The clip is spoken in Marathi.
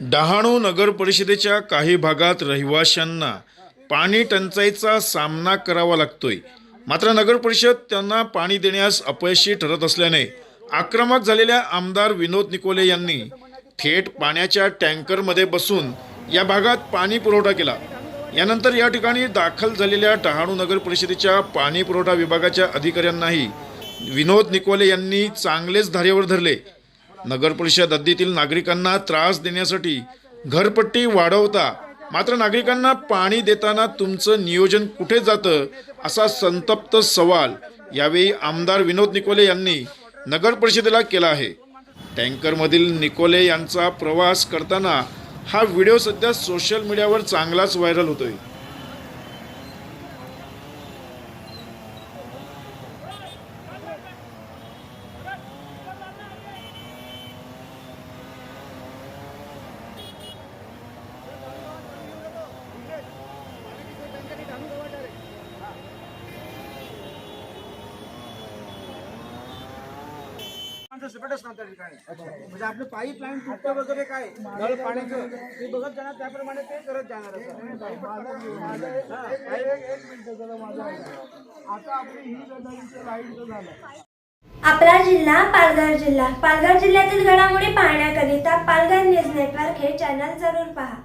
डहाणू नगर परिषदेच्या काही भागात रहिवाशांना पाणी टंचाईचा सामना करावा लागतोय. मात्र नगर परिषद त्यांना पाणी देण्यास अपयशी ठरत असल्याने आक्रमक झालेल्या आमदार विनोद निकोले यांनी थेट पाण्याच्या टँकरमध्ये बसून या भागात पाणी पुरवठा केला. यानंतर या ठिकाणी दाखल झालेल्या डहाणू नगर परिषदेच्या पाणी पुरवठा विभागाच्या अधिकाऱ्यांनाही विनोद निकोले यांनी चांगलेच धारेवर धरले. नगर परिषद हद्दीतील नागरिकांना त्रास देण्यासाठी घरपट्टी वाढवता मात्र नागरिकांना पाणी देताना तुमचं नियोजन कुठे जातं असा संतप्त सवाल यावेळी आमदार विनोद निकोले यांनी नगर परिषदेला केला आहे. टँकरमधील निकोले यांचा प्रवास करताना हा व्हिडिओ सध्या सोशल मीडियावर चांगलाच व्हायरल होतोय. माणसं सगळंच ना त्या ठिकाणी म्हणजे आपलं तुटतं वगैरे काय? नळ पाण्याचं. ते बघत जाणार त्याप्रमाणे ते करत जाणार आपला जिल्हा पालघर जिल्हा. पालघर जिल्ह्यातील घडामोडी पाहण्याकरिता पालघर न्यूज नेटवर्क हे चॅनल जरूर पहा.